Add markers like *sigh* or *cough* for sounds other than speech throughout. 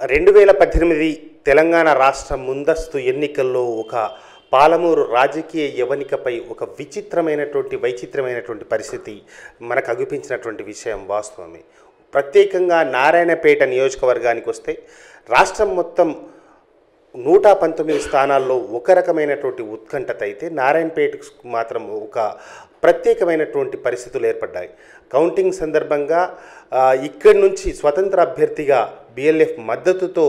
రెండు వేల పద్దెనిమిది తెలంగాణ రాష్ట్ర ముందస్తు ఎన్నికల్లో ఒక పాలమూరు రాజకీయ యవనికపై ఒక విచిత్రమైనటువంటి వైచిత్రమైనటువంటి పరిస్థితి మనకు అగుపించినటువంటి విషయం వాస్తవమే. ప్రత్యేకంగా నారాయణపేట నియోజకవర్గానికి వస్తే రాష్ట్రం మొత్తం నూట పంతొమ్మిది స్థానాల్లో ఒక రకమైనటువంటి ఉత్కంఠత అయితే నారాయణపేటకు మాత్రం ఒక ప్రత్యేకమైనటువంటి పరిస్థితులు ఏర్పడ్డాయి. కౌంటింగ్ సందర్భంగా ఇక్కడి నుంచి స్వతంత్ర అభ్యర్థిగా బిఎల్ఎఫ్ మద్దతుతో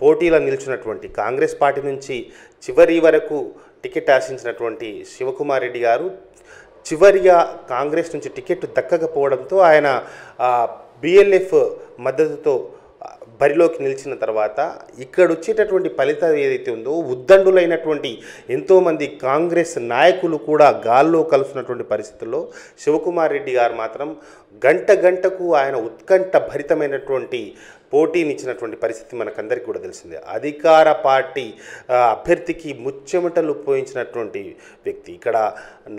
పోటీలో నిలిచినటువంటి కాంగ్రెస్ పార్టీ నుంచి చివరి వరకు టికెట్ ఆశించినటువంటి శివకుమార్ రెడ్డి గారు చివరిగా కాంగ్రెస్ నుంచి టికెట్ దక్కకపోవడంతో ఆయన బిఎల్ఎఫ్ మద్దతుతో బరిలోకి నిలిచిన తర్వాత ఇక్కడ వచ్చేటటువంటి ఫలితం ఏదైతే ఉందో ఉద్దండులైనటువంటి ఎంతోమంది కాంగ్రెస్ నాయకులు కూడా గాల్లో కలుసున్నటువంటి పరిస్థితుల్లో శివకుమార్ రెడ్డి గారు మాత్రం గంట గంటకు ఆయన ఉత్కంఠ భరితమైనటువంటి పోటీనిచ్చినటువంటి పరిస్థితి మనకందరికీ కూడా తెలిసిందే. అధికార పార్టీ అభ్యర్థికి ముచ్చెమటలు పోయించినటువంటి వ్యక్తి. ఇక్కడ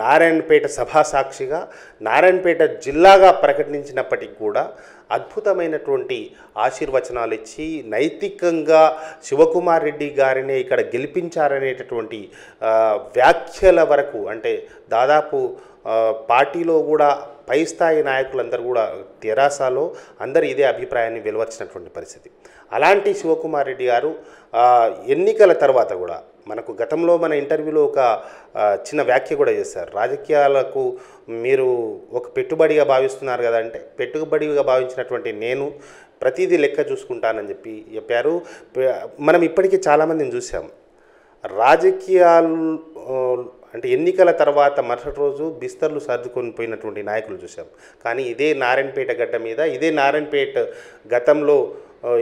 నారాయణపేట సభా సాక్షిగా నారాయణపేట జిల్లాగా ప్రకటించినప్పటికీ కూడా అద్భుతమైనటువంటి ఆశీర్వచనాలు ఇచ్చి నైతికంగా శివకుమార్ రెడ్డి గారిని ఇక్కడ గెలిపించారనేటటువంటి వ్యాఖ్యల వరకు అంటే దాదాపు పార్టీలో కూడా పై స్థాయి నాయకులందరూ కూడా తెరాసాలో అందరు ఇదే అభిప్రాయాన్ని వెలువచ్చినటువంటి పరిస్థితి. అలాంటి శివకుమార్ రెడ్డి గారు ఎన్నికల తర్వాత కూడా మనకు గతంలో మన ఇంటర్వ్యూలో ఒక చిన్న వ్యాఖ్య కూడా చేశారు. రాజకీయాలకు మీరు ఒక పెట్టుబడిగా భావిస్తున్నారు కదా అంటే పెట్టుబడిగా భావించినటువంటి నేను ప్రతిదీ లెక్క చూసుకుంటానని చెప్పి చెప్పారు. మనం ఇప్పటికీ చాలామందిని చూసాం. రాజకీయాలు అంటే ఎన్నికల తర్వాత మరుసటి రోజు బిస్తర్లు సర్దుకొని పోయినటువంటి నాయకులు చూసాం. కానీ ఇదే నారాయణపేట గడ్డ మీద ఇదే నారాయణపేట గతంలో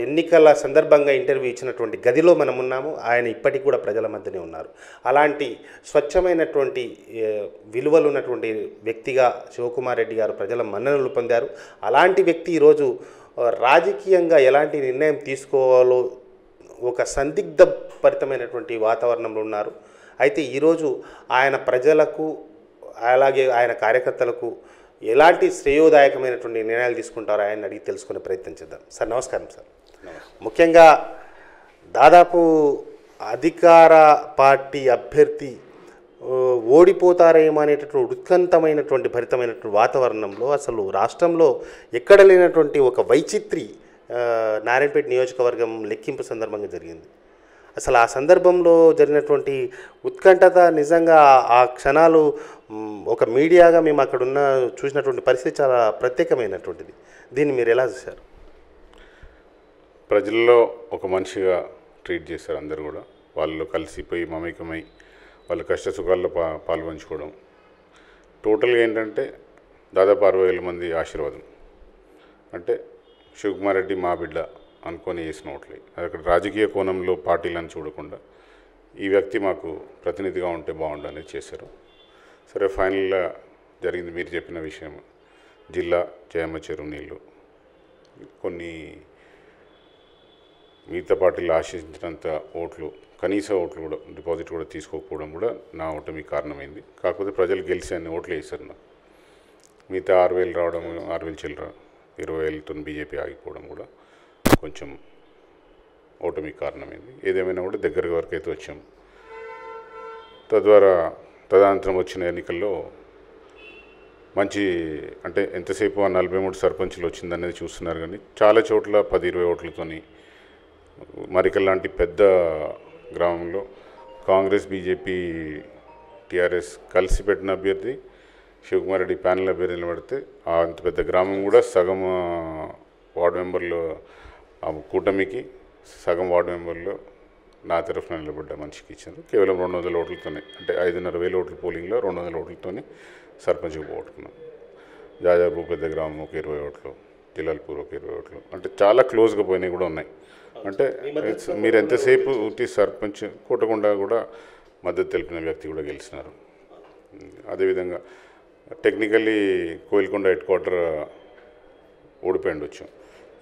ఎన్నికల సందర్భంగా ఇంటర్వ్యూ ఇచ్చినటువంటి గదిలో మనం ఉన్నాము. ఆయన ఇప్పటికి కూడా ప్రజల మధ్యనే ఉన్నారు. అలాంటి స్వచ్ఛమైనటువంటి విలువలు ఉన్నటువంటి వ్యక్తిగా శివకుమార్ రెడ్డి గారు ప్రజల మన్ననలు పొందారు. అలాంటి వ్యక్తి ఈరోజు రాజకీయంగా ఎలాంటి నిర్ణయం తీసుకోవాలో ఒక సందిగ్ధభరితమైనటువంటి వాతావరణంలో ఉన్నారు. అయితే ఈరోజు ఆయన ప్రజలకు అలాగే ఆయన కార్యకర్తలకు ఎలాంటి శ్రేయోదాయకమైనటువంటి నిర్ణయాలు తీసుకుంటారో ఆయన అడిగి తెలుసుకునే ప్రయత్నం చేద్దాం. సార్ నమస్కారం సార్. ముఖ్యంగా దాదాపు అధికార పార్టీ అభ్యర్థి ఓడిపోతారేమో అనేటటువంటి ఉత్కంఠమైనటువంటి భరితమైనటువంటి వాతావరణంలో అసలు రాష్ట్రంలో ఎక్కడ లేనటువంటి ఒక వైచిత్రి నారాయణపేట నియోజకవర్గం లెక్కింపు సందర్భంగా జరిగింది. అసలు ఆ సందర్భంలో జరిగినటువంటి ఉత్కంఠత నిజంగా ఆ క్షణాలు ఒక మీడియాగా మేము అక్కడ ఉన్న చూసినటువంటి పరిస్థితి చాలా ప్రత్యేకమైనటువంటిది. దీన్ని మీరు ఎలా చూశారు? ప్రజల్లో ఒక మనిషిగా ట్రీట్ చేశారు అందరు కూడా. వాళ్ళు కలిసిపోయి మమేకమై వాళ్ళ కష్ట సుఖాల్లో పా పాల్పంచుకోవడం. టోటల్గా ఏంటంటే దాదాపు అరవై వేల మంది ఆశీర్వాదం. అంటే శివకుమార్ రెడ్డి మా బిడ్డ అనుకొని వేసిన ఓట్లే. అది అక్కడ రాజకీయ కోణంలో పార్టీలను చూడకుండా ఈ వ్యక్తి మాకు ప్రతినిధిగా ఉంటే బాగుండు అనేది చేశారు. సరే ఫైనల్గా జరిగింది మీరు చెప్పిన విషయం. జిల్లా చేమ చెరువు నీళ్ళు కొన్ని మిగతా పార్టీలు ఆశించినంత ఓట్లు కనీస ఓట్లు కూడా డిపాజిట్ కూడా తీసుకోకపోవడం కూడా నా ఓటమి కారణమైంది. కాకపోతే ప్రజలు గెలిచి అన్ని ఓట్లు వేశారు నాకు. మిగతా ఆరు వేలు రావడం ఆరు వేలు చిల్లర ఇరవై వేలతో బీజేపీ ఆగిపోవడం కూడా కొంచెం ఓటమి కారణమైంది. ఏదేమైనా కూడా దగ్గర వరకు అయితే వచ్చాం. తద్వారా తదనంతరం వచ్చిన ఎన్నికల్లో మంచి అంటే ఎంతసేపు ఆ నలభై మూడు సర్పంచులు వచ్చిందనేది చూస్తున్నారు కానీ చాలా చోట్ల పది ఇరవై ఓట్లతోని మరికల్ లాంటి పెద్ద గ్రామంలో కాంగ్రెస్ బీజేపీ టీఆర్ఎస్ కలిసి పెట్టిన అభ్యర్థి శివకుమార్ రెడ్డి ప్యానెల్ అభ్యర్థి నిలబడితే ఆ అంత పెద్ద గ్రామం కూడా సగం వార్డు మెంబర్లు ఆ కూటమికి సగం వార్డు మెంబర్లు నా తరఫున నిలబడ్డ మనిషికి ఇచ్చారు. కేవలం రెండు వందల ఓట్లతోనే అంటే ఐదున్నర వేల ఓట్ల పోలింగ్లో రెండు వందల ఓట్లతోనే సర్పంచ్కి పోగొట్టుకున్నాం జాజాపూర్ పెద్ద గ్రామం ఒక ఇరవై ఓట్లు జిలాల్పూర్ ఒక ఇరవై ఓట్లు అంటే చాలా క్లోజ్గా పోయినవి కూడా ఉన్నాయి. అంటే మీరు ఎంతసేపు ఉట్టి సర్పంచ్ కోటకొండ కూడా మద్దతు తెలిపిన వ్యక్తి కూడా గెలిచినారు. అదేవిధంగా టెక్నికల్లీ కోయిల్కొండ హెడ్ క్వార్టర్ ఓడిపోయిండొచ్చు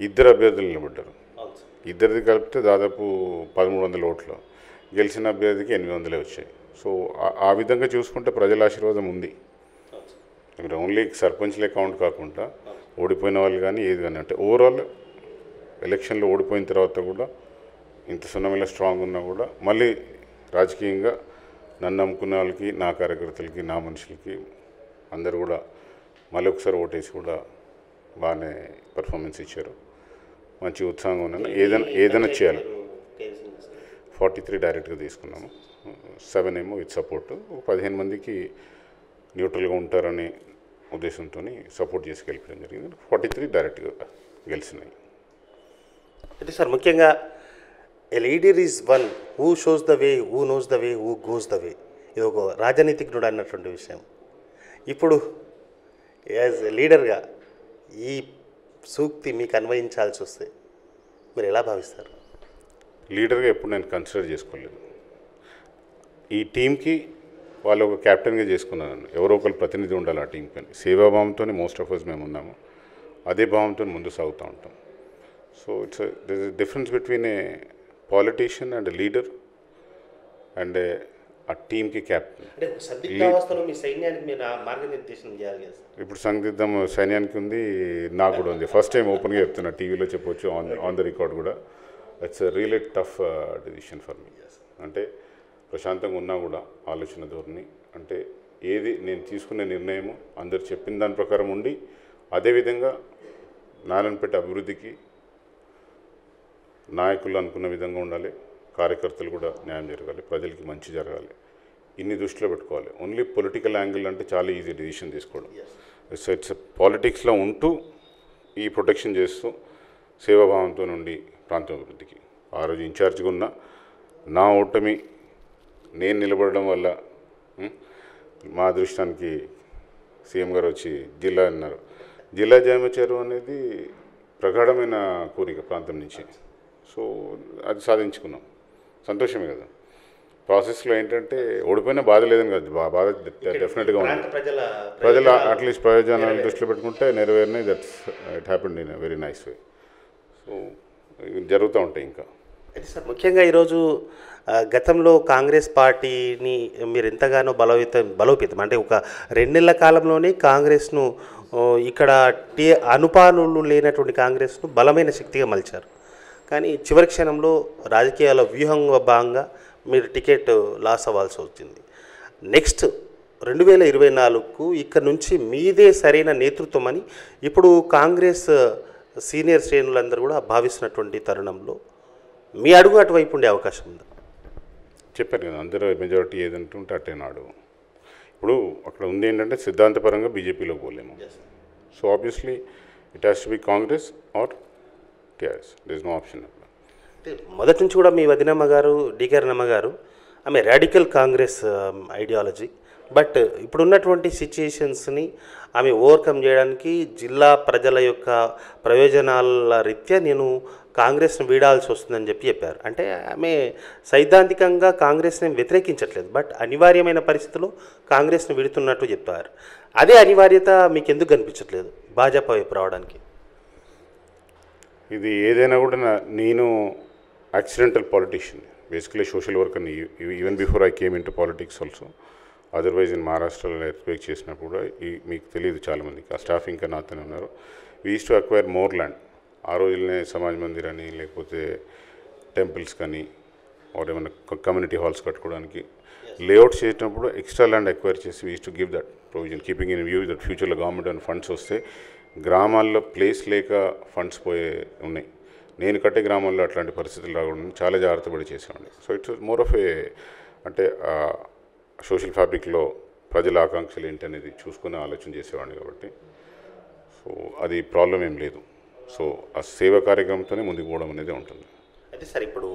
ఇద్దరు అభ్యర్థులు నిలబడ్డారు. ఇద్దరిది కలిపితే దాదాపు పదమూడు వందల ఓట్లు. గెలిచిన అభ్యర్థికి ఎనిమిది వందలే వచ్చాయి. సో ఆ- విధంగా చూసుకుంటే ప్రజల ఆశీర్వాదం ఉంది. ఇక్కడ ఓన్లీ సర్పంచ్లే కౌంట్ కాకుండా ఓడిపోయిన వాళ్ళు కానీ ఏది కానీ అంటే ఓవరాల్ ఎలక్షన్లో ఓడిపోయిన తర్వాత కూడా ఇంత సున్నమిలా స్ట్రాంగ్ ఉన్నా కూడా మళ్ళీ రాజకీయంగా నన్ను నమ్ముకున్న వాళ్ళకి నా కార్యకర్తలకి నా మనుషులకి అందరు కూడా మళ్ళీ ఒకసారి ఓటేసి కూడా బాగానే పర్ఫార్మెన్స్ ఇచ్చారు. మంచి ఉత్సాహంగా ఉన్నాను. ఏదైనా ఏదైనా చేయాలి. ఫార్టీ త్రీ డైరెక్ట్గా తీసుకున్నాము. సెవెన్ ఏమో విత్ సపోర్ట్. పదిహేను మందికి న్యూట్రల్గా ఉంటారనే ఉద్దేశంతో సపోర్ట్ చేసి గెలిపడం జరిగింది. ఫార్టీ త్రీ డైరెక్ట్గా గెలిచినాయి. అయితే సార్ ముఖ్యంగా a leader is one who shows the way who knows the way who goes the way ఇది ఒక రాజనీతిజ్ఞుడు అన్నటువంటి విషయం. ఇప్పుడు యాజ్ ఎ లీడర్గా ఈ సూక్తి మీకు అన్వయించాల్సి వస్తే మీరు ఎలా భావిస్తారు? లీడర్గా ఎప్పుడు నేను కన్సిడర్ చేసుకోలేదు. ఈ టీంకి వాళ్ళు ఒక క్యాప్టెన్గా చేసుకున్నాను ఎవరో ఒకరు ప్రతినిధి ఉండాలి ఆ టీంకి అని. సేవాభావంతో మోస్ట్ ఆఫ్ అస్ మేము ఉన్నాము. అదే భావంతో ముందు సాగుతూ ఉంటాం. So it's this is difference between a politician and leader and ఆ టీంకి క్యాప్టెన్ అంటే సందిగ్ధావస్థలో మీ సైన్యానికి మీరు మార్గనిర్దేశనం చేయాలి కదా సార్. ఇప్పుడు సందిగ్ధం సైన్యానికి ఉంది నాకు కూడా ఉంది. ఫస్ట్ టైం ఓపెన్గా చెప్తున్నా టీవీలో చెప్పొచ్చు ఆన్ ఆన్ ద రికార్డ్ కూడా. It's really tough decision for me అంటే ప్రశాంతంగా ఉన్నా కూడా ఆలోచన ధోరణి. అంటే ఏది నేను తీసుకునే నిర్ణయము అందరు చెప్పిన దాని ప్రకారం ఉండి అదేవిధంగా నారాయణపేట అభివృద్ధికి నాయకులు అనుకున్న విధంగా ఉండాలి. కార్యకర్తలు కూడా న్యాయం జరగాలి ప్రజలకి మంచి జరగాలి. ఇన్ని దృష్టిలో పెట్టుకోవాలి. ఓన్లీ పొలిటికల్ యాంగిల్ అంటే చాలా ఈజీ డిసిషన్ తీసుకోవడం. సో ఇట్స్ పాలిటిక్స్లో ఉంటూ ఈ ప్రొటెక్షన్ చేస్తూ సేవాభావంతో నుండి ప్రాంతం అభివృద్ధికి. ఆ రోజు ఇన్ఛార్జ్గా ఉన్న నా ఓటమి నేను నిలబడడం వల్ల మా అదృష్టానికి సీఎం గారు వచ్చి జిల్లా అన్నారు. జిల్లా జయమచారు అనేది ప్రగాఢమైన కోరిక ప్రాంతం నుంచి. సో అది సాధించుకున్నాం. సంతోషమే కదా. ప్రాసెస్లో ఏంటంటే ఓడిపోయినా బాధ లేదని కాదు బా- బాధ డెఫినెట్గా ఉంది. ప్రజల ప్రజల అట్లీస్ట్ ప్రయోజనాలను దృష్టిలో పెట్టుకుంటే నెరవేరినాయి that's it happened in very nice way. So జరుగుతూ ఉంటాయి ఇంకా. అయితే సార్ ముఖ్యంగా ఈరోజు గతంలో కాంగ్రెస్ పార్టీని మీరు ఎంతగానో బలోపేతం బలోపేతం అంటే ఒక రెండేళ్ళ కాలంలోనే కాంగ్రెస్ను ఇక్కడ టీ అనుపానులు లేనటువంటి కాంగ్రెస్ను బలమైన శక్తిగా మలిచారు. కానీ చివరి క్షణంలో రాజకీయాల వ్యూహంగా భాగంగా మీరు టికెట్ లాస్ అవ్వాల్సి వచ్చింది. నెక్స్ట్ రెండు వేల ఇరవై నాలుగుకు ఇక్కడ నుంచి మీదే సరైన నేతృత్వం అని ఇప్పుడు కాంగ్రెస్ సీనియర్ శ్రేణులందరూ కూడా భావిస్తున్నటువంటి తరుణంలో మీ అడుగు అటువైపు ఉండే అవకాశం ఉంది? చెప్పారు కదా అందరూ మెజారిటీ ఏదంటే ఉంటే అట్టే నాడు. ఇప్పుడు అక్కడ ఉంది ఏంటంటే సిద్ధాంతపరంగా బీజేపీలో పోలేము. So obviously it has to be Congress or TRS this no option మొదటి నుంచి కూడా మీ వదినమ్మ గారు డికే గారు ఆమె radical Congress um, ideology but ఇప్పుడున్నటువంటి సిచ్యుయేషన్స్ని ఆమె ఓవర్కమ్ చేయడానికి జిల్లా ప్రజల యొక్క ప్రయోజనాల రీత్యా నేను కాంగ్రెస్ను వీడాల్సి వస్తుందని చెప్పి చెప్పారు. అంటే ఆమె సైద్ధాంతికంగా కాంగ్రెస్ని వ్యతిరేకించట్లేదు. బట్ అనివార్యమైన పరిస్థితుల్లో కాంగ్రెస్ను విడుతున్నట్టు చెప్పారు. అదే అనివార్యత మీకు ఎందుకు కనిపించట్లేదు? భాజపా వైపు రావడానికి. ఇది ఏదైనా కూడా నా నేను accidental politician basically social work అని even before I came into politics also otherwise in మహారాష్ట్రలో ఎక్స్పెక్ట్ చేసినప్పుడు కూడా ఈ మీకు తెలియదు చాలామందికి. ఆ స్టాఫ్ ఇంకా నాతోనే ఉన్నారు. Wish to acquire more land ఆ రోజులనే సమాజ్ మందిర్ అని లేకపోతే టెంపుల్స్ కానీ ఆర్ ఏమైనా కమ్యూనిటీ హాల్స్ కట్టుకోవడానికి లేఅవుట్ చేసినప్పుడు ఎక్స్ట్రా ల్యాండ్ ఎక్వైర్ చేసి was to give that provision keeping in view that ఫ్యూచర్లో గవర్నమెంట్ అండ్ ఫండ్స్ వస్తే గ్రామాల్లో ప్లేస్ లేక ఫండ్స్ పోయే ఉన్నాయి. నేను కట్టే గ్రామాల్లో అట్లాంటి పరిస్థితులు రాకుండా చాలా జాగ్రత్త పడి చేసేవాడిని so it's more of a అంటే సోషల్ ఫ్యాబ్రిక్లో ప్రజల ఆకాంక్షలు ఏంటి అనేది చూసుకుని ఆలోచన చేసేవాడిని కాబట్టి. సో అది ప్రాబ్లం ఏం లేదు. సో ఆ సేవా కార్యక్రమంతోనే ముందుకు పోవడం అనేది ఉంటుంది. అయితే సార్ ఇప్పుడు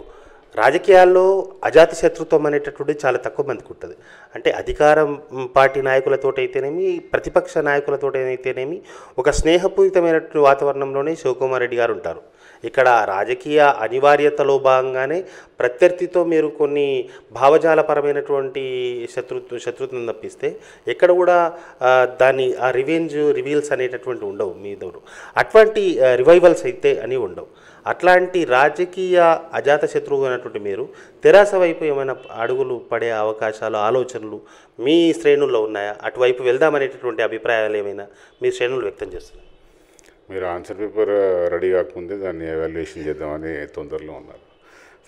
రాజకీయాల్లో అజాతి శత్రుత్వం అనేటటువంటి చాలా తక్కువ మందికి ఉంటుంది. అంటే అధికారం పార్టీ నాయకులతో అయితేనేమి ప్రతిపక్ష నాయకులతో అయితేనేమి ఒక స్నేహపూరితమైనటువంటి వాతావరణంలోనే శివకుమార్ రెడ్డి గారు ఉంటారు. ఇక్కడ రాజకీయ అనివార్యతలో భాగంగానే ప్రత్యర్థితో మీరు కొన్ని భావజాలపరమైనటువంటి శత్రుత్వ శత్రుత్వం తప్పిస్తే ఎక్కడ కూడా దాని దాన్ని ఆ రివెంజ్ రివీల్స్ అనేటటువంటి ఉండవు మీ దూరం అటువంటి రివైవల్స్ అయితే అని ఉండవు. అట్లాంటి రాజకీయ అజాత శత్రువు అయినటువంటి మీరు తెరాస వైపు ఏమైనా అడుగులు పడే అవకాశాలు ఆలోచనలు మీ శ్రేణుల్లో ఉన్నాయా? అటువైపు వెళ్దామనేటటువంటి అభిప్రాయాలు ఏమైనా మీ శ్రేణులు వ్యక్తం చేస్తున్నారు మీరు ఆన్సర్ పేపర్ రెడీ కాకముందే దాన్ని ఎవాల్యుయేషన్ చేద్దామని తొందరలో ఉన్నారు.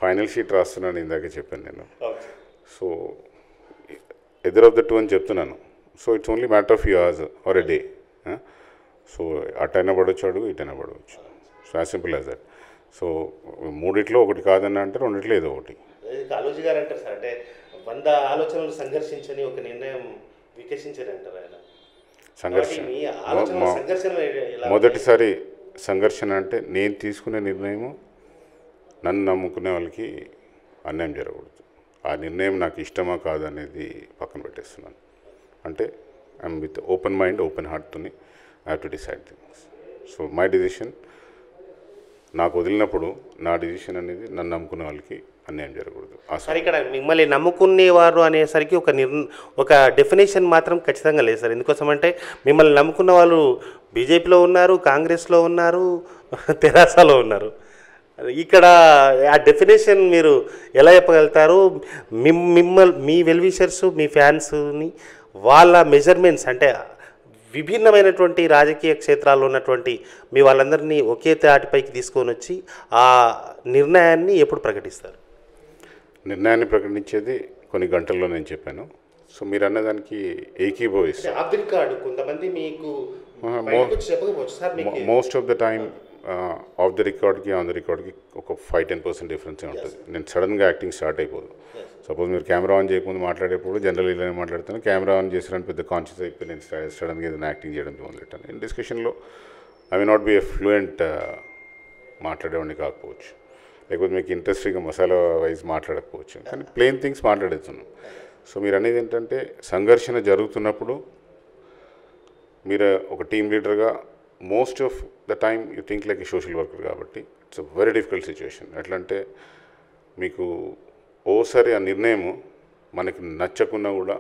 ఫైనల్ షీట్ రాస్తున్నాను ఇందాకే చెప్పాను నేను. So either of the two అని చెప్తున్నాను. So it's only matter of few hours or a day so అటైనా పడవచ్చు అడుగు ఇటైనా పడవచ్చు so as simple as that so మూడిట్లో ఒకటి కాదన్నా అంటే రెండిట్లో ఏదో ఒకటి. గారు అంటారు సార్. అంటే వంద ఆలోచనలు సంఘర్షించని ఒక నిర్ణయం వికసించని అంటారు ఆయన. సంఘర్షణ. మొదటిసారి సంఘర్షణ అంటే నేను తీసుకునే నిర్ణయము నన్ను నమ్ముకునే వాళ్ళకి అన్యాయం జరగకూడదు. ఆ నిర్ణయం నాకు ఇష్టమా కాదనేది పక్కన పెట్టేస్తున్నాను. అంటే I'm with open mind open హార్ట్తోని I have to decide things so my decision నాకు వదిలినప్పుడు నా డిసిషన్ అనేది నన్ను నమ్ముకునే వాళ్ళకి అన్యాయం జరగకూడదు. సార్ ఇక్కడ మిమ్మల్ని నమ్ముకునేవారు అనేసరికి ఒక నిర్ ఒక డెఫినేషన్ మాత్రం ఖచ్చితంగా లేదు సార్. ఎందుకోసమంటే మిమ్మల్ని నమ్ముకున్న వాళ్ళు బీజేపీలో ఉన్నారు కాంగ్రెస్లో ఉన్నారు *laughs* తెరాసలో ఉన్నారు. ఇక్కడ ఆ డెఫినేషన్ మీరు ఎలా చెప్పగలుగుతారు? మిమ్ మిమ్మల్ మీ వెల్విషర్స్ మీ ఫ్యాన్స్ని వాళ్ళ మెజర్మెంట్స్ అంటే విభిన్నమైనటువంటి రాజకీయ క్షేత్రాల్లో ఉన్నటువంటి మీ వాళ్ళందరినీ ఒకే తాటిపైకి తీసుకొని వచ్చి ఆ నిర్ణయాన్ని ఎప్పుడు ప్రకటిస్తారు? నిర్ణయాన్ని ప్రకటించేది కొన్ని గంటల్లో నేను చెప్పాను. సో మీరు అన్నదానికి రికార్డు కొంతమంది మీకు most of the time of the రికార్డ్కి on the రికార్డ్కి ఒక ఫైవ్ టెన్ పర్సెంట్ డిఫరెన్సే ఉంటుంది. నేను సడన్గా యాక్టింగ్ స్టార్ట్ అయిపోదు. సపోజ్ మీరు కెమెరా ఆన్ చేయకముందు మాట్లాడేప్పుడు జనరల్ ఇలానే మాట్లాడతాను. కెమెరా ఆన్ చేసినని పెద్ద కాన్షియస్ అయిపోయి నేను సడన్గా ఏదైనా యాక్టింగ్ చేయడం మొదలెట్టాను. నేను డిస్కషన్లో I may not be a fluent మాట్లాడేవాడిని కాకపోవచ్చు. లేకపోతే మీకు ఇంట్రెస్టింగ్గా మసాలా వైజ్ మాట్లాడకపోవచ్చు. కానీ ప్లెయిన్ థింగ్స్ మాట్లాడుతున్నాం సో మీరు అనేది ఏంటంటే సంఘర్షణ జరుగుతున్నప్పుడు మీరు ఒక టీమ్ లీడర్గా most of the time you think like a social worker కాబట్టి it's a very difficult situation ఎట్లా అంటే మీకు ఓసారి ఆ నిర్ణయం మనకి నచ్చకున్నా కూడా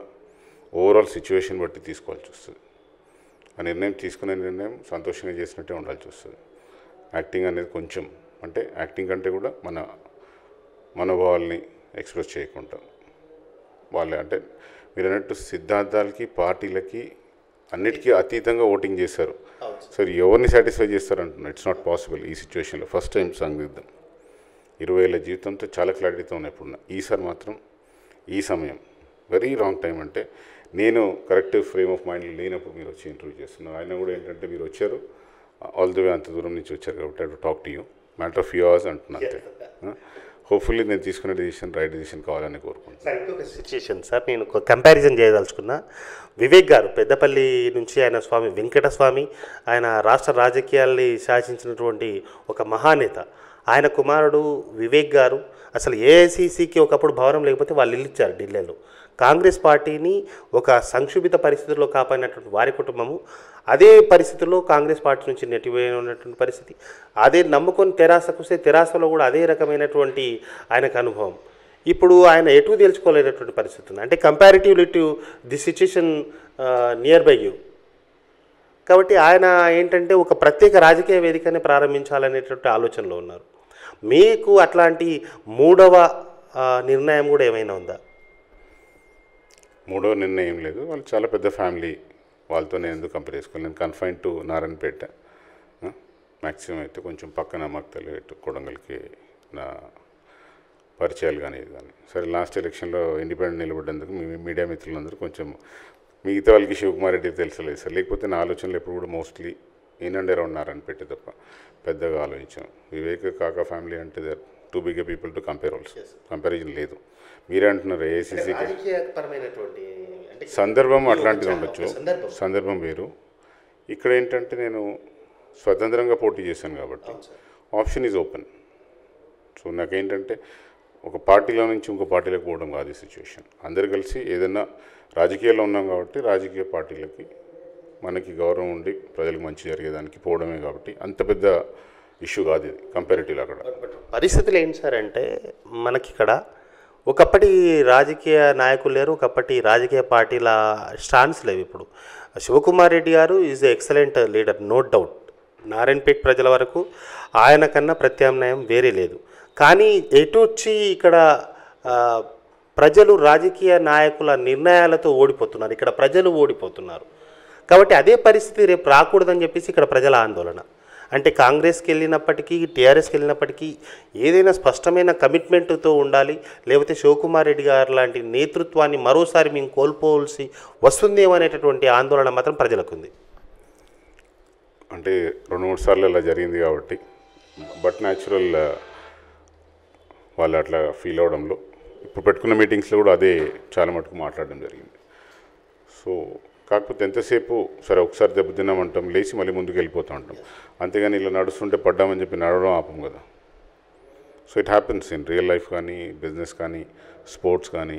ఓవరాల్ సిచ్యువేషన్ బట్టి తీసుకోవాల్సి వస్తుంది. ఆ నిర్ణయం తీసుకునే నిర్ణయం సంతోషంగా చేసినట్టే ఉండాల్సి వస్తుంది. యాక్టింగ్ అనేది కొంచెం అంటే యాక్టింగ్ కంటే కూడా మన మనోభావాల్ని ఎక్స్ప్రెస్ చేయకుండా. వాళ్ళే అంటే మీరు అన్నట్టు సిద్ధాంతాలకి పార్టీలకి అన్నిటికీ అతీతంగా ఓటింగ్ చేశారు. సరే ఎవరిని సాటిస్ఫై చేస్తారు అంటున్నా ఇట్స్ నాట్ పాసిబుల్ ఈ సిచ్యువేషన్లో. ఫస్ట్ టైం సందిగ్ధం ఇరవై ఏళ్ళ జీవితంతో చాలా క్లారిటీతో ఉన్నాయి ఇప్పుడున్న ఈసారి మాత్రం ఈ సమయం. వెరీ రాంగ్ టైం అంటే నేను కరెక్ట్ ఫ్రేమ్ ఆఫ్ మైండ్ లేనప్పుడు మీరు వచ్చి ఇంటర్వ్యూ చేస్తున్నారు. ఆయన కూడా ఏంటంటే మీరు వచ్చారు. ఆల్ ది వే అంత దూరం నుంచి వచ్చారు కాబట్టి talk to you matter of few hours అంటున్నా అంతే. హోప్ఫుల్లీ నేను తీసుకునే డిసిషన్ రైట్ డిసిషన్ కావాలని కోరుకుంటున్నాను సార్ ఇంకొక సిచ్యుయేషన్ సార్ నేను ఒక కంపారిజన్ చేయదలుచుకున్నా. వివేక్ గారు పెద్దపల్లి నుంచి ఆయన స్వామి వెంకట స్వామి ఆయన రాష్ట్ర రాజకీయాల్ని శాసించినటువంటి ఒక మహానేత. ఆయన కుమారుడు వివేక్ గారు అసలు ఏఐసిసికి ఒకప్పుడు భవనం లేకపోతే వాళ్ళు ఇల్లు ఇచ్చారు ఢిల్లీలో. కాంగ్రెస్ పార్టీని ఒక సంక్షుభిత పరిస్థితుల్లో కాపాడినటువంటి వారి కుటుంబము అదే పరిస్థితుల్లో కాంగ్రెస్ పార్టీ నుంచి నెట్టివేయనటువంటి పరిస్థితి. అదే నమ్ముకొని తెరాసకు వస్తే తెరాసలో కూడా అదే రకమైనటువంటి ఆయనకు అనుభవం. ఇప్పుడు ఆయన ఎటు తెలుసుకోలేనటువంటి పరిస్థితి ఉంది. అంటే comparatively to the situation near by you కాబట్టి ఆయన ఏంటంటే ఒక ప్రత్యేక రాజకీయ వేదికని ప్రారంభించాలనేటువంటి ఆలోచనలో ఉన్నారు. మీకు అట్లాంటి మూడవ uh, నిర్ణయం కూడా ఏమైనా ఉందా? మూడో నిర్ణయం లేదు. వాళ్ళు చాలా పెద్ద ఫ్యామిలీ. వాళ్ళతో నేను ఎందుకు కంపేర్ చేసుకోవాలి? నేను కన్ఫైన్ టు నారాయణపేట. మ్యాక్సిమం అయితే కొంచెం పక్కన మక్తలు ఇటు కొడంగల్కి నా పరిచయాలు కానీ ఇది కానీ. సరే లాస్ట్ ఎలక్షన్లో ఇండిపెండెంట్ నిలబడ్డందుకు మీ మీడియా మిత్రులందరూ కొంచెం మిగతా వాళ్ళకి శివకుమార్ రెడ్డి తెలుసలేదు సార్. లేకపోతే నా ఆలోచనలు ఎప్పుడు కూడా mostly in and around Narayanpet తప్ప. పెద్దగా ఆలోచించాను వివేక్ కాకా ఫ్యామిలీ అంటే there two big people to compare also comparison లేదు. మీరే అంటున్నారు ఏఐసిసికి సందర్భం అట్లాంటిది ఉండొచ్చు. సందర్భం. వేరు. ఇక్కడ ఏంటంటే నేను స్వతంత్రంగా పోటీ చేశాను కాబట్టి ఆప్షన్ ఈజ్ ఓపెన్ సో నాకేంటంటే ఒక పార్టీలో నుంచి ఇంకో పార్టీలోకి పోవడం కాదు సిచ్యువేషన్ అందరు కలిసి ఏదైనా రాజకీయాల్లో ఉన్నాం కాబట్టి రాజకీయ పార్టీలకి మనకి గౌరవం ఉండి ప్రజలకు మంచి జరిగేదానికి పోవడమే కాబట్టి అంత పెద్ద ఇష్యూ కాదు ఇది కంపారిటివ్లో అక్కడ. పరిస్థితులు ఏంటి సార్ అంటే మనకి ఇక్కడ ఒకప్పటి రాజకీయ నాయకులు లేరు ఒకప్పటి రాజకీయ పార్టీల స్టాండ్స్ లేవు ఇప్పుడు. శివకుమార్ రెడ్డి గారు is excellent leader no doubt Narayanpet ప్రజల వరకు ఆయన కన్నా ప్రత్యామ్నాయం వేరే లేదు. కానీ ఎటు వచ్చి ఇక్కడ ప్రజలు రాజకీయ నాయకుల నిర్ణయాలతో ఓడిపోతున్నారు ఇక్కడ ప్రజలు ఓడిపోతున్నారు. కాబట్టి అదే పరిస్థితి రేపు రాకూడదని చెప్పేసి ఇక్కడ ప్రజల ఆందోళన. అంటే కాంగ్రెస్కి వెళ్ళినప్పటికీ టీఆర్ఎస్కి వెళ్ళినప్పటికీ ఏదైనా స్పష్టమైన కమిట్మెంట్తో ఉండాలి లేకపోతే శివకుమార్ రెడ్డి గారు లాంటి నేతృత్వాన్ని మరోసారి మేము కోల్పోవలసి వస్తుందేమో అనేటటువంటి ఆందోళన మాత్రం ప్రజలకు ఉంది అంటే రెండు మూడు సార్లు ఇలా జరిగింది కాబట్టి బట్ న్యాచురల్ వాళ్ళు అట్లా ఫీల్ అవడంలో ఇప్పుడు పెట్టుకున్న మీటింగ్స్లో కూడా అదే చాలా మటుకు మాట్లాడడం జరిగింది. సో కాకపోతే ఎంతసేపు సరే ఒకసారి దెబ్బతిన్నామంటాం లేచి మళ్ళీ ముందుకు వెళ్ళిపోతూ ఉంటాం అంతేగాని ఇలా నడుస్తుంటే పడ్డామని చెప్పి నడవడం ఆపం కదా. So it happens in real life కానీ బిజినెస్ కానీ స్పోర్ట్స్ కానీ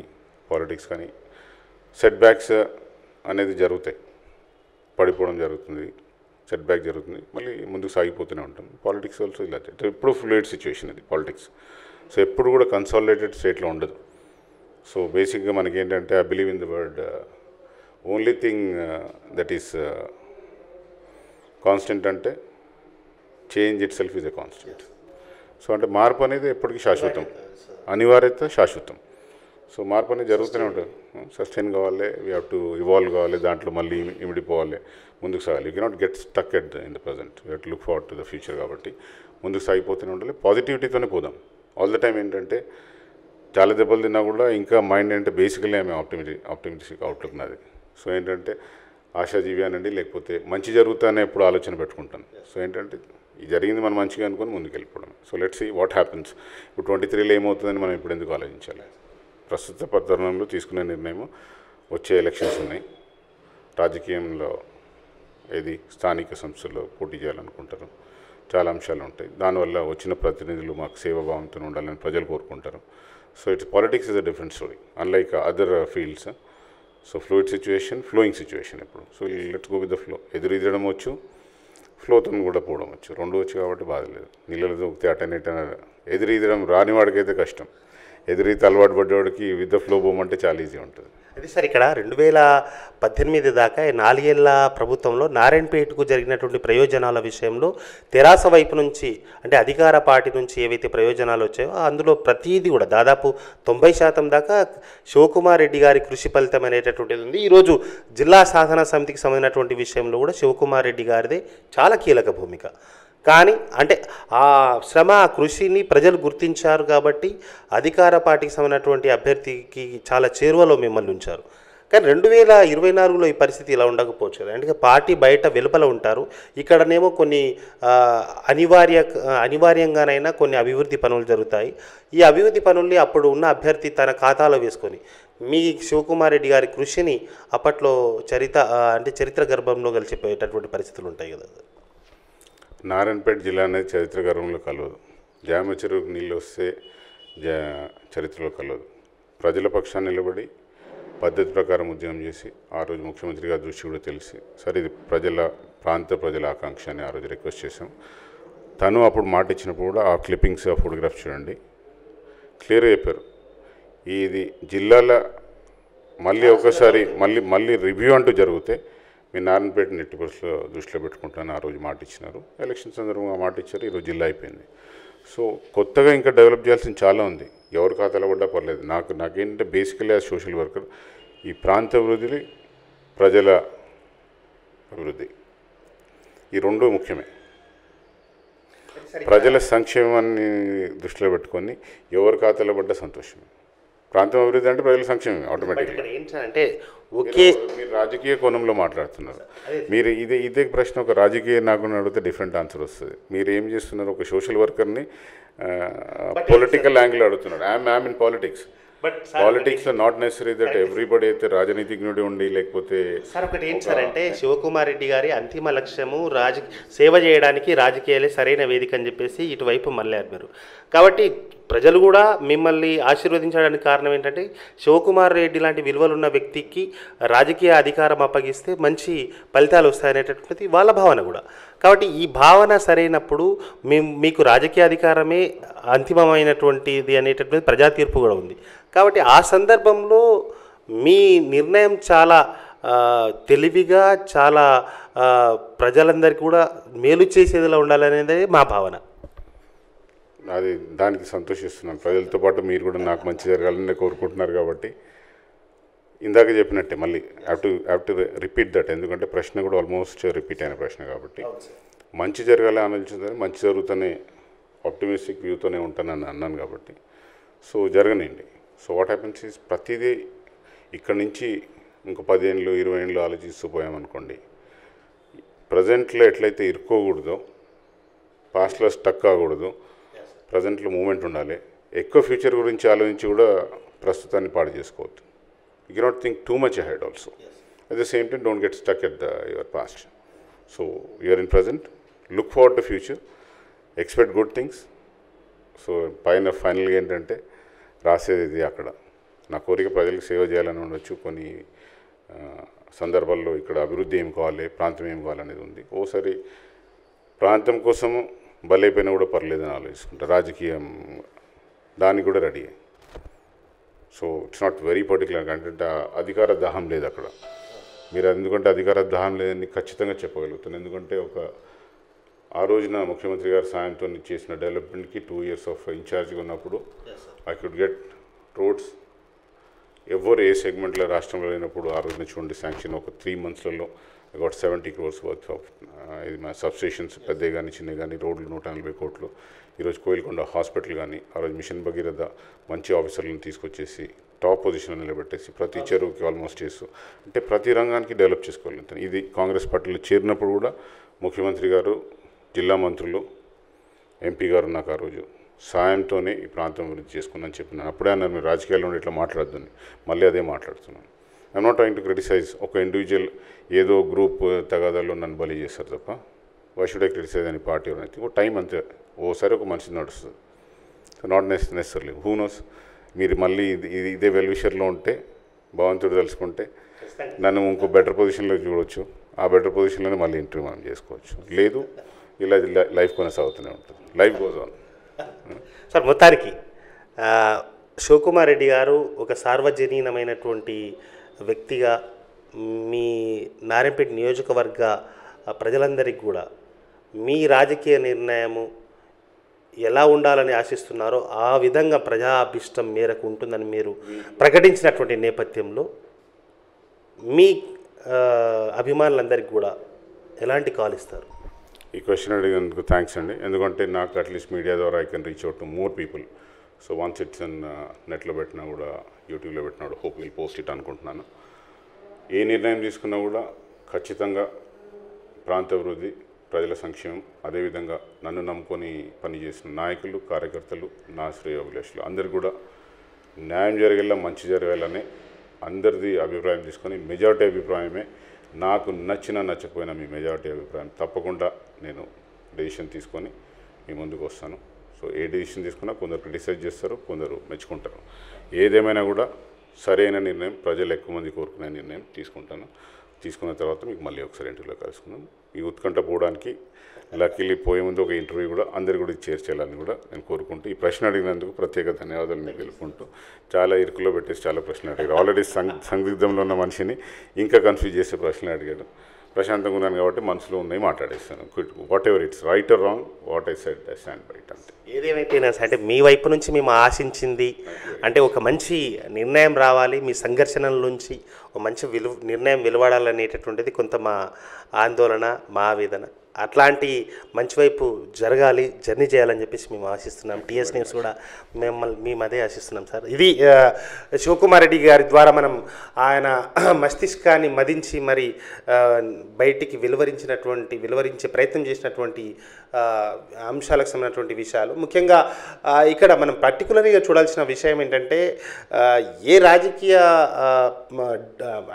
పాలిటిక్స్ కానీ. సెట్ బ్యాక్స్ uh, అనేది జరుగుతాయి. పడిపోవడం జరుగుతుంది. సెట్ బ్యాక్ జరుగుతుంది. మళ్ళీ ముందుకు సాగిపోతూనే ఉంటాం. పాలిటిక్స్ ఆల్సో ఇలా ఎప్పుడు ఫ్లూయిడ్ సిచ్యువేషన్ ఇది పాలిటిక్స్ సో ఎప్పుడు కూడా కన్సాలిడేటెడ్ స్టేట్లో ఉండదు. సో బేసిక్గా మనకి ఏంటంటే I believe in the word only thing that is constant అంటే change itself is a constant so అంటే మార్పు అనేది ఎప్పటికీ శాశ్వతం. అనివార్యత శాశ్వతం. సో మార్పు అనేది జరుగుతూనే ఉంటుంది. Hmm, సస్టైన్ కావాలి వీ హ్యావ్ టు ఇవాల్వ్ కావాలి దాంట్లో మళ్ళీ ఇమిడిపోవాలి ముందుకు సాగాలి. You cannot get stuck at in the present you had look forward to the future కాబట్టి ముందుకు సాగిపోతూనే ఉండాలి. పాజిటివిటీతోనే పోదాం. ఆల్ ద టైం ఏంటంటే చాలా దెబ్బలు తిన్నా కూడా ఇంకా మైండ్ అంటే బేసికలీ ఆమె ఆప్టిమిటి ఆప్టిమిస్టిక్ అవుట్లుక్ నాది. సో ఏంటంటే ఆశాజీవి అనండి లేకపోతే మంచి జరుగుతానే ఎప్పుడు ఆలోచన పెట్టుకుంటాను. సో ఏంటంటే ఇది జరిగింది మనం మంచిగా అనుకుని ముందుకు వెళ్ళిపోవడం so let's see what happens ఇప్పుడు ట్వంటీ త్రీలో ఏమవుతుందని మనం ఇప్పుడు ఎందుకు ఆలోచించాలి? ప్రస్తుత తరుణంలో తీసుకునే నిర్ణయం వచ్చే ఎలక్షన్స్ ఉన్నాయి. రాజకీయంలో ఏది స్థానిక సంస్థల్లో పోటీ చేయాలనుకుంటారు చాలా అంశాలు ఉంటాయి. దానివల్ల వచ్చిన ప్రతినిధులు మాకు సేవాభావంతో ఉండాలని ప్రజలు కోరుకుంటారు. So it's politics is a different story unlike other fields so fluid situation flowing situation ఇప్పుడు so let's go with the flow ఎదురీదడం వచ్చు ఫ్లోతో కూడా పోవడం వచ్చు. రెండు వచ్చు కాబట్టి బాధ లేదు నీళ్ళలో దూకితే అటెన్ ఎదురీదడం రాని వాడికైతే కష్టం. ఎదురీతే అలవాటు పడ్డవాడికి విత్ ద ఫ్లో పోమంటే చాలా ఈజీ ఉంటుంది. అది సార్ ఇక్కడ రెండు వేల పద్దెనిమిది దాకా నాలుగేళ్ళ ప్రభుత్వంలో నారాయణపేటకు జరిగినటువంటి ప్రయోజనాల విషయంలో తెరాస వైపు నుంచి అంటే అధికార పార్టీ నుంచి ఏవైతే ప్రయోజనాలు వచ్చాయో అందులో ప్రతిదీ కూడా దాదాపు తొంభై శాతం దాకా శివకుమార్ రెడ్డి గారి కృషి ఫలితం అనేటటువంటిది ఉంది. ఈరోజు జిల్లా సాధన సమితికి సంబంధించినటువంటి విషయంలో కూడా శివకుమార్ రెడ్డి గారిదే చాలా కీలక భూమిక. కానీ అంటే ఆ శ్రమ ఆ కృషిని ప్రజలు గుర్తించారు కాబట్టి అధికార పార్టీకి సంబంధించినటువంటి అభ్యర్థికి చాలా చేరువలో మిమ్మల్ని ఉంచారు. కానీ రెండు వేల ఇరవై నాలుగులో ఈ పరిస్థితి ఇలా ఉండకపోవచ్చు. అంటే పార్టీ బయట వెలుపల ఉంటారు. ఇక్కడనేమో కొన్ని అనివార్య అనివార్యంగానైనా కొన్ని అభివృద్ధి పనులు జరుగుతాయి. ఈ అభివృద్ధి పనుల్ని అప్పుడు ఉన్న అభ్యర్థి తన ఖాతాలో వేసుకొని మీ శివకుమార్ రెడ్డి గారి కృషిని అప్పట్లో చరిత అంటే చరిత్ర గర్భంలో కలిసిపోయేటటువంటి పరిస్థితులు ఉంటాయి కదా. నారాయణపేట జిల్లా అనేది చరిత్ర గర్వంలో కలవదు. జామ చెరువుకు నీళ్ళు వస్తే జా చరిత్రలో కలవదు. ప్రజల పక్షాన్ని నిలబడి పద్ధతి ప్రకారం ఉద్యమం చేసి ఆ రోజు ముఖ్యమంత్రి గారి దృష్టి కూడా తెలిసి సరే ఇది ప్రజల ప్రాంత ప్రజల ఆకాంక్ష అని ఆ రోజు రిక్వెస్ట్ చేశాం. తను అప్పుడు మాట ఇచ్చినప్పుడు కూడా ఆ క్లిప్పింగ్స్ ఆ ఫోటోగ్రాఫ్ చూడండి. క్లియర్ చెప్పారు ఇది జిల్లాల మళ్ళీ ఒకసారి మళ్ళీ మళ్ళీ రివ్యూ అంటూ జరిగితే మీ నారాయణపేట నెట్ పరిస్థితిలో దృష్టిలో పెట్టుకుంటాను ఆ రోజు మాట ఇచ్చినారు ఎలక్షన్ సందర్భంగా మాట ఇచ్చారు ఈరోజు జిల్లా అయిపోయింది. సో కొత్తగా ఇంకా డెవలప్ చేయాల్సింది చాలా ఉంది. ఎవరి ఖాతాలో పడ్డా పర్లేదు. నాకు నాకేంటంటే బేసికలీ ఆ సోషల్ వర్కర్. ఈ ప్రాంత అభివృద్ధి ప్రజల అభివృద్ధి. ఈ రెండు ముఖ్యమే. ప్రజల సంక్షేమాన్ని దృష్టిలో పెట్టుకొని ఎవరి ఖాతాలో పడ్డా సంతోషమే. ప్రాంతం అభివృద్ధి అంటే ప్రజల సంక్షేమం ఆటోమేటిక్గా ఇక్కడ ఏంటంటే ఒకే మీరు రాజకీయ కోణంలో మాట్లాడుతున్నారు. మీరు ఇదే ఇదే ప్రశ్న ఒక రాజకీయ నాయకుడిని అడిగితే డిఫరెంట్ ఆన్సర్ వస్తుంది. మీరు ఏం చేస్తున్నారు? ఒక సోషల్ వర్కర్ని పొలిటికల్ యాంగిల్ అడుగుతున్నారు I'm I'm in politics but పాలిటిక్స్లో నాట్ నెసరీ దట్ ఎవ్రీబడి అయితే రాజనీతిజ్ఞుడి ఉండి లేకపోతే సార్ ఒకటి ఏంటి సార్ అంటే శివకుమార్ రెడ్డి గారి అంతిమ లక్ష్యము రాజ సేవ చేయడానికి రాజకీయాలే సరైన వేదిక అని చెప్పేసి ఇటువైపు మళ్ళారు మీరు. కాబట్టి ప్రజలు కూడా మిమ్మల్ని ఆశీర్వదించడానికి కారణం ఏంటంటే శివకుమార్ రెడ్డి లాంటి విలువలు ఉన్న వ్యక్తికి రాజకీయ అధికారం అప్పగిస్తే మంచి ఫలితాలు వస్తాయనేటటువంటిది వాళ్ళ భావన కూడా. కాబట్టి ఈ భావన సరైనప్పుడు మేము మీకు రాజకీయ అధికారమే అంతిమమైనటువంటిది అనేటటువంటి ప్రజా తీర్పు కూడా ఉంది. కాబట్టి ఆ సందర్భంలో మీ నిర్ణయం చాలా తెలివిగా చాలా ప్రజలందరికీ కూడా మేలు చేసేదిలా ఉండాలనేది మా భావన. అది దానికి సంతోషిస్తున్నాను ప్రజలతో పాటు మీరు కూడా నాకు మంచి జరగాలని కోరుకుంటున్నారు కాబట్టి. ఇందాక చెప్పినట్టే మళ్ళీ have to have to repeat that ఎందుకంటే ప్రశ్న కూడా ఆల్మోస్ట్ రిపీట్ అయిన ప్రశ్న కాబట్టి. మంచి జరగాలి ఆలోచించాలి మంచి జరుగుతూనే ఆప్టిమిస్టిక్ వ్యూతోనే ఉంటానని అన్నాను కాబట్టి. సో జరగనండి సో వాట్ హ్యాపెన్స్ ఈస్ ప్రతిదీ ఇక్కడ నుంచి ఇంకో పదిహేనులు ఇరవై ఏళ్ళు ఆలోచిస్తూ పోయామనుకోండి. ప్రజెంట్లో ఎట్లయితే ఇరుక్కోకూడదో పాస్ట్లో స్టక్ కాకూడదు ప్రజెంట్లో మూమెంట్ ఉండాలి. ఎక్కువ ఫ్యూచర్ గురించి ఆలోచించి కూడా ప్రస్తుతాన్ని పాడు చేసుకోవద్దు. You cannot think too much ahead also at the same time don't get stuck at the your past so you're in present look forward the future expect good things so పైన ఫైనల్గా ఏంటంటే రాసేది ఇది అక్కడ. నా కోరిక ప్రజలకు సేవ చేయాలని ఉండొచ్చు. కొన్ని సందర్భాల్లో ఇక్కడ అభివృద్ధి ఏం కావాలి ప్రాంతం ఏం కావాలనేది ఉంది. ఓసారి ప్రాంతం కోసము బలైపోయినా కూడా పర్లేదని ఆలోచిస్తుంటా. రాజకీయం దానికి కూడా ready. So it's not very particular అంటే అధికార దాహం లేదు అక్కడ. మీరు ఎందుకంటే అధికార దాహం లేదని ఖచ్చితంగా చెప్పగలుగుతాను. ఎందుకంటే ఒక ఆ రోజున ముఖ్యమంత్రి గారి సాయంతో చేసిన డెవలప్మెంట్కి టూ ఇయర్స్ ఆఫ్ ఇన్ఛార్జ్గా ఉన్నప్పుడు ఐ కుడ్ గెట్ రోడ్స్ ఎవరు ఏ సెగ్మెంట్లో రాష్ట్రంలో లేనప్పుడు ఆ రోజున చూడండి శాంక్షన్ ఒక three మంత్స్లలో got seventy crores worth of ఇది మా సబ్స్టేషన్స్ పెద్దవి కానీ చిన్నవి కానీ రోడ్లు నూట నలభై కోట్లు. ఈరోజు కోయిల్కొండ హాస్పిటల్ కానీ ఆ రోజు మిషన్ భగీరథ మంచి ఆఫీసర్లను తీసుకొచ్చేసి టాప్ పొజిషన్లో నిలబెట్టేసి ప్రతి చెరువుకి ఆల్మోస్ట్ చేస్తూ అంటే ప్రతి రంగానికి డెవలప్ చేసుకోగలుగుతాను ఇది కాంగ్రెస్ పార్టీలో చేరినప్పుడు కూడా ముఖ్యమంత్రి గారు జిల్లా మంత్రులు ఎంపీ గారు నాకు ఆ రోజు సాయంతోనే ఈ ప్రాంతం అభివృద్ధి చేసుకున్నాను చెప్పినాను అప్పుడే అన్నారు మీరు రాజకీయాల్లో ఉండి ఇట్లా మాట్లాడద్దని. మళ్ళీ అదే మాట్లాడుతున్నాను. I'm not trying to criticize ఒక ఇండివిజువల్ ఏదో గ్రూప్ తగాదాల్లో నన్ను బలి చేస్తారు తప్ప వై షుడ్ ఐ క్రిటిసైజ్ అని పార్టీ అనేది ఒక టైం అంతే. ఓసారి ఒక మనిషి నడుస్తుంది. నాట్ నెస్ నెసర్లీ హూ నోస్ మీరు మళ్ళీ ఇది ఇదే వెల్విషర్లో ఉంటే భగవంతుడు తెలుసుకుంటే నన్ను ఇంకో బెటర్ పొజిషన్లో చూడొచ్చు. ఆ బెటర్ పొజిషన్లోనే మళ్ళీ ఇంటర్వ్యూ మనం చేసుకోవచ్చు. లేదు ఇలా లైఫ్ కొనసాగుతూనే ఉంటుంది. లైఫ్ గోజ్ ఆన్ సార్ మొత్తానికి శివకుమార్ రెడ్డి గారు ఒక సార్వజనీనమైనటువంటి వ్యక్తిగా మీ నారాయణపేట నియోజకవర్గ ప్రజలందరికీ కూడా మీ రాజకీయ నిర్ణయము ఎలా ఉండాలని ఆశిస్తున్నారో ఆ విధంగా ప్రజా అభిష్టం మేరకు ఉంటుందని మీరు ప్రకటించినటువంటి నేపథ్యంలో మీ అభిమానులందరికీ కూడా ఎలాంటి కాల్ ఇస్తారు? ఈ క్వశ్చన్ అడిగినందుకు థ్యాంక్స్ అండి. ఎందుకంటే నాకు అట్లీస్ట్ మీడియా ద్వారా I can reach out to more people. So once it's on నెట్లో పెట్టినా కూడా యూట్యూబ్లో పెట్టినా కూడా హోప్ విల్ పోస్ట్ ఇట్ అనుకుంటున్నాను. ఏ నిర్ణయం తీసుకున్నా కూడా ఖచ్చితంగా ప్రాంతాభివృద్ధి ప్రజల సంక్షేమం అదేవిధంగా నన్ను నమ్ముకొని పనిచేసిన నాయకులు కార్యకర్తలు నా శ్రేయోభిలాషులు అందరు కూడా న్యాయం జరగేలా మంచి జరగాలని అందరిది అభిప్రాయం తీసుకొని మెజార్టీ అభిప్రాయమే. నాకు నచ్చినా నచ్చకపోయినా మీ మెజార్టీ అభిప్రాయం తప్పకుండా నేను డెసిషన్ తీసుకొని మీ ముందుకు వస్తాను. సో ఏ డిసిషన్ తీసుకున్నా కొందరు క్రిటిసైజ్ చేస్తారు కొందరు మెచ్చుకుంటారు. ఏదేమైనా కూడా సరైన నిర్ణయం ప్రజలు ఎక్కువ మంది కోరుకునే నిర్ణయం తీసుకుంటాను. తీసుకున్న తర్వాత మీకు మళ్ళీ ఒకసారి ఇంటర్వ్యూలో కలుసుకుందాం. ఈ ఉత్కంఠ పోవడానికి లక్కీలీ పోయే ముందు ఒక ఇంటర్వ్యూ కూడా అందరు కూడా చేర్చేయాలని కూడా నేను కోరుకుంటూ ఈ ప్రశ్న అడిగినందుకు ప్రత్యేక ధన్యవాదాలు నేను తెలుపుకుంటూ చాలా ఇరుకులో పెట్టేసి చాలా ప్రశ్నలు అడిగారు. ఆల్రెడీ సం సందిగ్ధంలో ఉన్న మనిషిని ఇంకా కన్ఫ్యూజ్ చేసే ప్రశ్నలు అడిగాడు. ప్రశాంతంగా ఉన్నాను కాబట్టి మనసులో ఉన్నాయి మాట్లాడేస్తాను. Whatever it's right or wrong what I said I stand right అంతే. ఏదేమైపోయినా అంటే మీ వైపు నుంచి మేము ఆశించింది అంటే ఒక మంచి నిర్ణయం రావాలి మీ సంఘర్షణల నుంచి ఒక మంచి విలువ నిర్ణయం వెలువడాలనేటటువంటిది కొంత మా ఆందోళన మా ఆవేదన. అట్లాంటి మంచి వైపు జరగాలి జర్నీ చేయాలని చెప్పేసి మేము ఆశిస్తున్నాం. టీఎస్ న్యూస్ కూడా మిమ్మల్ని మేము అదే ఆశిస్తున్నాం సార్. ఇది శివకుమార్ రెడ్డి గారి ద్వారా మనం ఆయన *clears throat* మస్తిష్కాన్ని మదించి మరి బయటికి వెలువరించినటువంటి వెలువరించే ప్రయత్నం చేసినటువంటి అంశాలకు సంబంధించినటువంటి విషయాలు. ముఖ్యంగా ఇక్కడ మనం పర్టికులర్గా చూడాల్సిన విషయం ఏంటంటే ఏ రాజకీయ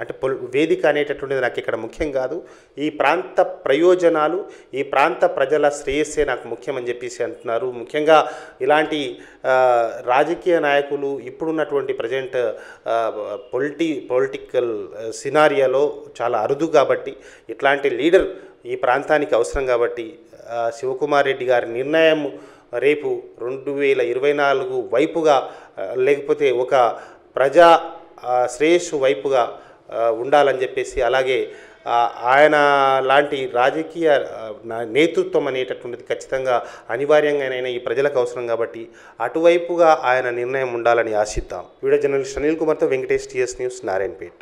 అంటే పొల్- వేదిక అనేటటువంటిది నాకు ఇక్కడ ముఖ్యం కాదు. ఈ ప్రాంత ప్రయోజనాలు ఈ ప్రాంత ప్రజల శ్రేయస్సే నాకు ముఖ్యమని చెప్పేసి అంటున్నారు. ముఖ్యంగా ఇలాంటి రాజకీయ నాయకులు ఇప్పుడున్నటువంటి ప్రజెంట్ పొలిటి పొలిటికల్ సినారియాలో చాలా అరుదు కాబట్టి ఇట్లాంటి లీడర్ ఈ ప్రాంతానికి అవసరం కాబట్టి శివకుమార్ రెడ్డి గారి నిర్ణయం రేపు రెండు వేల ఇరవై నాలుగు వైపుగా లేకపోతే ఒక ప్రజా శ్రేయస్సు వైపుగా ఉండాలని చెప్పేసి అలాగే ఆయన లాంటి రాజకీయ నేతృత్వం అనేటటువంటిది ఖచ్చితంగా అనివార్యంగానైనా ఈ ప్రజలకు అవసరం కాబట్టి అటువైపుగా ఆయన నిర్ణయం ఉండాలని ఆశిద్దాం. వీడియో జర్నలిస్ట్ అనిల్ కుమార్తో వెంకటేష్ టీఎస్ న్యూస్ నారాయణపేట్.